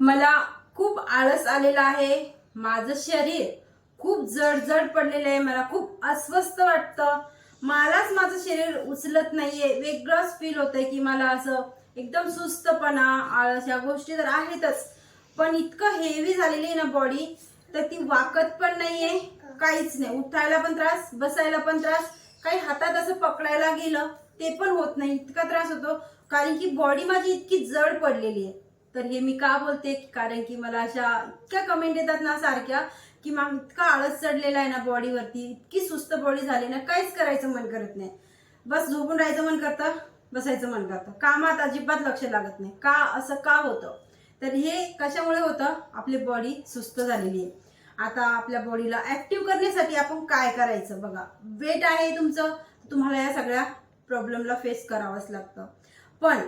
मला खूप आळस आलेला आहे. माझं शरीर खूप जडजड पडलेलं आहे. मला खूप अस्वस्थ वाटतं. मलाच माझं शरीर उचलत नाहीये. वेगळंच फील होतंय की मला असं एकदम सुस्तपणा आळस या गोष्टी तर आहेतच. पण इतकं हेवी झालेली आहे ना बॉडी तर ती वाकत पण नाहीये. काहीच नाही. उठायला पण त्रास बसायला पण त्रास. काही हातात असं पकडायला गेलं ते पण होत नाही. इतका त्रास होतो. कारण की बॉडी माझी इतकी जड पडलेली आहे. तर हे मी का बोलते? कारण की मला अशा इतक्या कमेंट येतात ना सारख्या की मॅम इतका आळस चढलेला आहे ना बॉडीवरती इतकी सुस्त बॉडी झाली ना काहीच करायचं मन करत नाही. बस झोपून राहायचं मन करतं बसायचं मन करतं. कामात अजिबात लक्ष लागत नाही. का असं का होतं? तर हे कशामुळे होतं? आपली बॉडी सुस्त झालेली आहे. आता आपल्या बॉडीला ऍक्टिव्ह करण्यासाठी आपण काय करायचं बघा. वेट आहे तुमचं तुम्हाला या सगळ्या प्रॉब्लेमला फेस करावंच लागतं. पण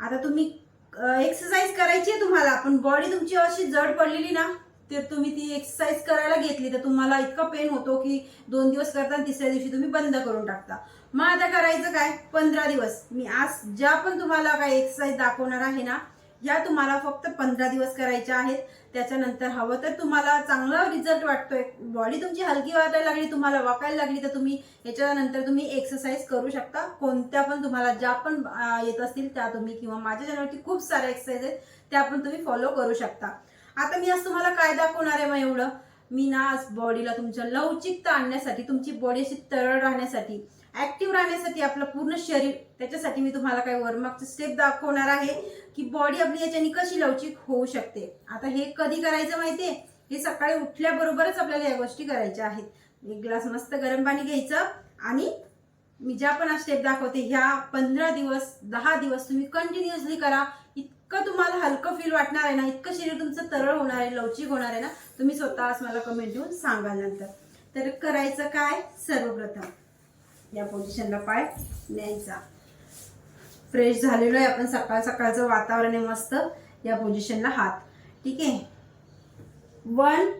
आता तुम्ही एक्सरसाइज करायची आहे तुम्हाला. पण बॉडी तुमची अशी जड पडलेली ना तर तुम्ही ती एक्सरसाइज करायला घेतली तर तुम्हाला इतका पेन होतो की दोन दिवस करता आणि तिसऱ्या दिवशी तुम्ही बंद करून टाकता. मग आता करायचं काय? पंधरा दिवस. मी आज ज्या पण तुम्हाला काय एक्सरसाइज दाखवणार आहे ना या तुम्हाला फक्त पंधरा दिवस करायच्या आहेत. त्याच्यानंतर हवं तर तुम्हाला चांगला रिझल्ट वाटतोय. बॉडी तुमची हलकी वाटायला लागली तुम्हाला वाकायला लागली तर तुम्ही याच्यानंतर तुम्ही एक्सरसाइज करू शकता. कोणत्या पण तुम्हाला ज्या पण येत असतील त्या तुम्ही किंवा माझ्या चॅनलवरती खूप साऱ्या एक्सरसाइज आहेत त्या पण तुम्ही फॉलो करू शकता. आता मी आज तुम्हाला काय दाखवणार आहे मग एवढं? मी ना आज बॉडीला तुमच्या लवचिकता आणण्यासाठी तुमची बॉडी अशी तरळ राहण्यासाठी ऍक्टिव्ह राहण्यासाठी आपलं पूर्ण शरीर त्याच्यासाठी मी तुम्हाला काही वरमागचे स्टेप दाखवणार आहे की बॉडी आपली याच्याने कशी लवचिक होऊ शकते. आता हे कधी करायचं माहितीये? हे सकाळी उठल्याबरोबरच आपल्याला या गोष्टी करायच्या आहेत. एक ग्लास मस्त गरम पाणी घ्यायचं आणि मी ज्या पण स्टेप दाखवते ह्या पंधरा दिवस दहा दिवस तुम्ही कंटिन्युअसली करा. इतकं तुम्हाला हलकं फील वाटणार आहे ना इतकं शरीर तुमचं तरळ होणार आहे लवचिक होणार आहे ना तुम्ही स्वतःच मला कमेंट देऊन सांगाल नंतर. तर करायचं काय? सर्वप्रथम या पोझिशनला पाय न्यायचा. फ्रेश झालेलो आहे आपण सकाळ सकाळचं वातावरण आहे मस्त. या पोझिशनला हात. ठीक आहे? वन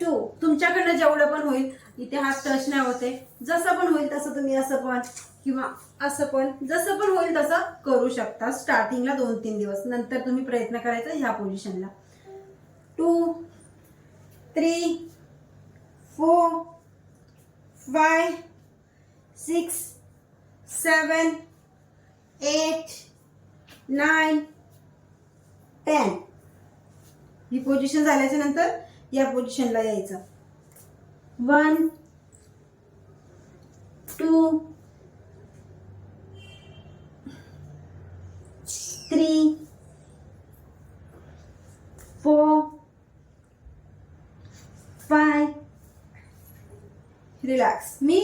टू तुमच्याकडनं जेवढं पण होईल इथे हात टच नाही होते. जसं पण होईल तसं तुम्ही असं पण किंवा असं पण जसं पण होईल तसं करू शकता. स्टार्टिंगला दोन तीन दिवस. नंतर तुम्ही प्रयत्न करायचा ह्या पोझिशनला two three four five six seven eight nine ten. ही पोझिशन झाल्याच्यानंतर या पोझिशनला यायचं. One two three four five relax मी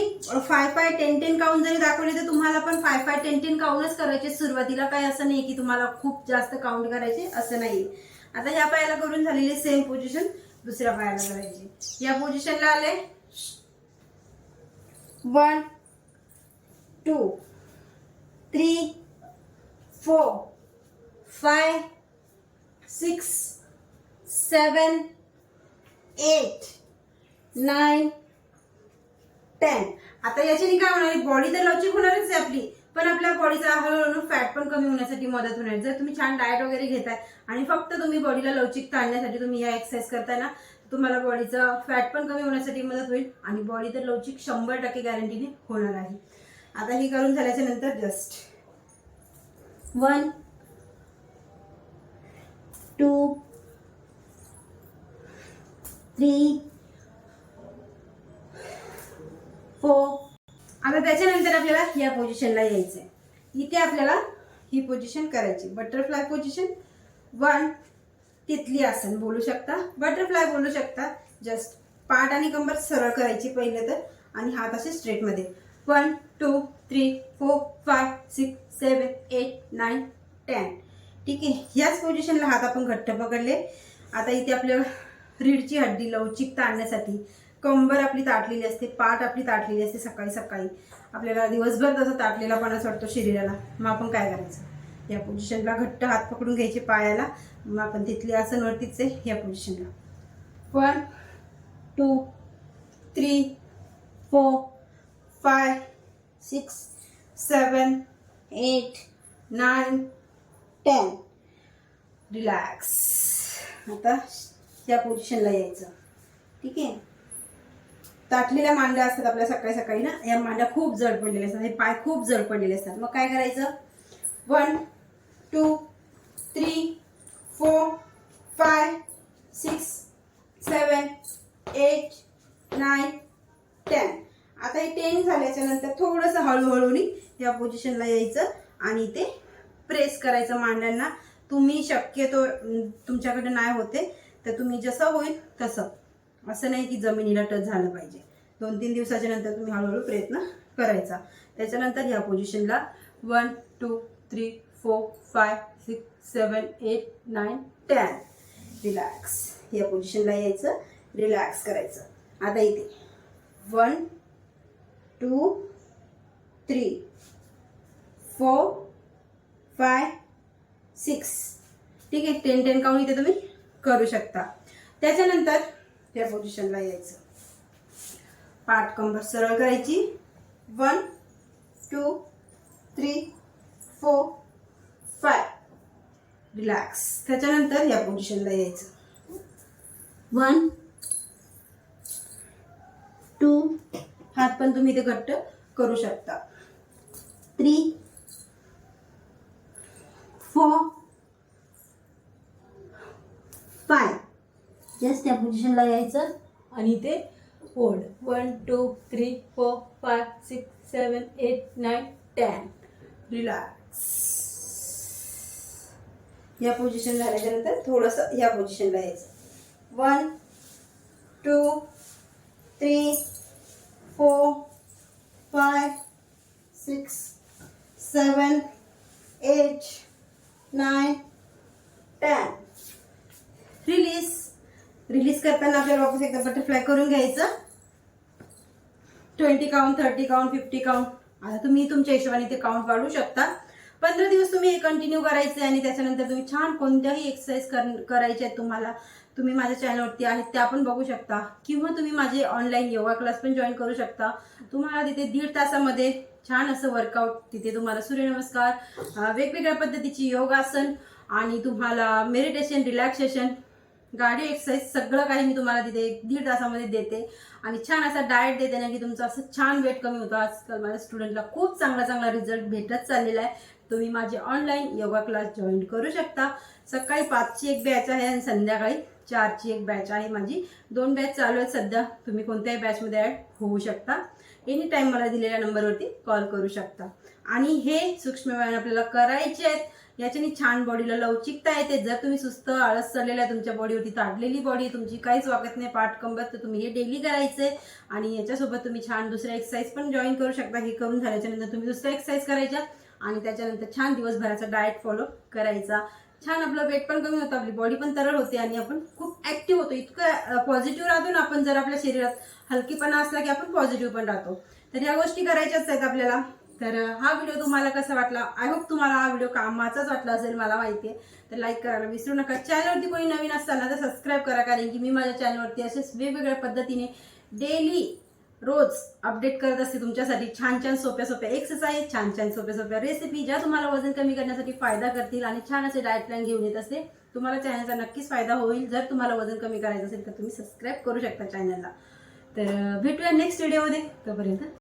five five ten ten count जरी दाखवले तर तुम्हाला पण फाय फाय टेन टेन काउंटच करायचे सुरुवातीला काही असं नाही की तुम्हाला खूप जास्त काउंट करायचे असं नाही आता ह्या पायाला करून झालेली सेम पोझिशन दुसऱ्या पायाला करायची या पोझिशनला आले. One two three four five six seven eight nine ten आता याच्याने काय होणार आहे बॉडी तर लवचिक होणारच आहे आपली. पण आपल्या बॉडीचा हळूहळू फॅट पण कमी होण्यासाठी मदत होणार. जर तुम्ही छान डाएट वगैरे घेताय आणि फक्त तुम्ही बॉडीला लवचिकता आणण्यासाठी तुम्ही या एक्सरसाइज करताय ना तुम्हाला बॉडीचा फॅट पण कमी होण्यासाठी मदत होईल आणि बॉडी तर लवचिक शंभर टक्के गॅरंटीने होणार आहे. आता हे करून झाल्याच्यानंतर just one two three four आता त्याच्यानंतर आपल्याला या पोझिशनला आहे इथे आपल्याला ही पोझिशन करायची. बटरफ्लाय पोझिशन वन तिथली आसन बोलू शकता? बटरफ्लाय बोलू शकता. जस्ट पाठ आणि कंबर सरळ करायची पहिले तर. आणि हात असे स्ट्रेटमध्ये one two three four five six seven eight nine ten ठीक आहे? याच पोझिशनला हात आपण घट्ट पकडले. आता इथे आपल्या रीडची हड्डी लवचिकता आणण्यासाठी कंबर आपली ताटलेली असते पाठ आपली ताटलेली असते सकाळी सकाळी. आपल्याला दिवसभर तसं ताटलेलापणाच वाटतो शरीराला. मग आपण काय करायचं? या पोझिशनला घट्ट हात पकडून घ्यायचे पायाला. मग आपण तिथली आसनवरतीच आहे या पोझिशनला one two three four five six seven eight nine ten relax आता त्या पोझिशनला यायचं. ठीक आहे? ताटलेल्या मांड्या असतात आपल्या सकाळी सकाळी ना. या मांड्या खूप जड पडलेले असतात. हे पाय खूप जड पडलेले असतात. मग काय करायचं? One two three four five six seven eight nine ten आता हे टेन झाल्याच्यानंतर थोडंसं हळूहळूनी या पोझिशनला यायचं आणि ते प्रेस करायचं मांड्यांना. तुम्ही शक्यतो तुमच्याकडे नाही होते तर तुम्ही जसं होईल तसं. असं नाही की जमिनीला टच झालं पाहिजे. दोन तीन दिवसाच्या नंतर तुम्ही हळूहळू प्रयत्न करायचा. त्याच्यानंतर या पोझिशनला one two three four five six seven eight nine ten relax या पोझिशनला यायचं. रिलॅक्स करायचं. आता इथे. One two three four five six ठीक आहे? टेन टेन काउंट इथे तुम्ही करू शकता. त्याच्यानंतर या पोझिशनला यायचं. पाठ कंबर सरळ करायची. One two three four five relax त्याच्यानंतर या पोझिशनला यायचं. वन टू हात पण तुम्ही इथे घट्ट करू शकता. थ्री फोर फाय जस्ट त्या पोझिशनला यायचं. आणि ते hold one two three four five six seven eight nine ten relax या पोझिशन झाल्याच्यानंतर थोडंसं या पोझिशनला यायचं. One two three four five six seven eight nine ten release release करताना आपल्याला वापस एकदा बटरफ्लाय करून घ्यायचं. Twenty count thirty count fifty count आता तुम्ही तुमच्या हिशोबाने ते काउंट वाढवू शकता. पंधरा दिवस तुम्ही हे कंटिन्यू करायचे आणि त्याच्यानंतर तुम्ही छान कोणत्याही एक्सरसाइज कर करायच्या आहेत तुम्हाला. तुम्ही माझ्या चॅनलवरती आहेत त्या पण बघू शकता. किंवा तुम्ही माझे ऑनलाईन योगा क्लास पण जॉईन करू शकता. तुम्हाला तिथे दीड तासामध्ये छान असं वर्कआउट तिथे तुम्हाला सूर्यनमस्कार वेगवेगळ्या पद्धतीची योगासन आणि तुम्हाला मेडिटेशन रिलॅक्सेशन गाडी एक्सरसाइज सगळं काही मी तुम्हाला तिथे एक दीड तासामध्ये देते. आणि छान असा डाएट देते ना की तुमचं असं छान वेट कमी होतं. आजकाल माझ्या स्टुडंटला खूप चांगला चांगला रिझल्ट भेटत चाललेला आहे. तुम्ही माझे ऑनलाईन योगा क्लास जॉईन करू शकता. सकाळी पाचची एक बॅच आहे आणि संध्याकाळी चारची एक बॅच आहे. माझी दोन बॅच चालू आहेत सध्या. तुम्ही कोणत्याही बॅचमध्ये ॲड होऊ शकता. एनी टाईम मला दिलेल्या नंबरवरती कॉल करू शकता. आणि हे सूक्ष्म व्यायाम आपल्याला करायचे आहेत. याच्याने छान बॉडीला लवचिकता येते. जर तुम्ही सुस्त आळस चाललेला आहे तुमच्या बॉडीवरती ताडलेली बॉडी तुमची काहीच वागत नाही पाठकंबत तर तुम्ही हे डेली करायचे. आणि याच्यासोबत तुम्ही छान दुसऱ्या एक्सरसाइज पण जॉईन करू शकता. हे करून झाल्याच्यानंतर तुम्ही दुसऱ्या एक्सरसाइज करायच्या. आणि त्याच्यानंतर छान दिवसभराचा डाएट फॉलो करायचा. छान आपलं वेट पण कमी होतं आपली बॉडी पण तरळ होते आणि आपण खूप ऍक्टिव्ह होतो. इतकं पॉझिटिव्ह राहतो ना आपण जर आपल्या शरीरात हलकीपणा असला की आपण पॉझिटिव्ह पण राहतो. तर ह्या गोष्टी करायच्याच आहेत आपल्याला. तर हा व्हिडिओ तुम्हाला कसा वाटला? आय होप तुम्हाला हा व्हिडिओ कामाचाच वाटला असेल मला माहिती आहे तर लाईक करायला विसरू नका. चॅनलवरती कोणी नवीन असताना तर सबस्क्राईब करा कारण की मी माझ्या चॅनलवरती असेच वेगवेगळ्या पद्धतीने डेली रोज अपडेट करत असते तुमच्यासाठी. छान छान सोप्या सोप्या एक्सरसाइज छान छान सोप्या सोप्या रेसिपी ज्या तुम्हाला वजन कमी करण्यासाठी फायदा करतील आणि छान असे डाएट प्लॅन घेऊन येत असते तुम्हाला चॅनलचा नक्कीच फायदा होईल. जर तुम्हाला वजन कमी करायचं असेल तर तुम्ही सबस्क्राईब करू शकता चॅनलला तर भेटूया नेक्स्ट व्हिडिओमध्ये तोपर्यंत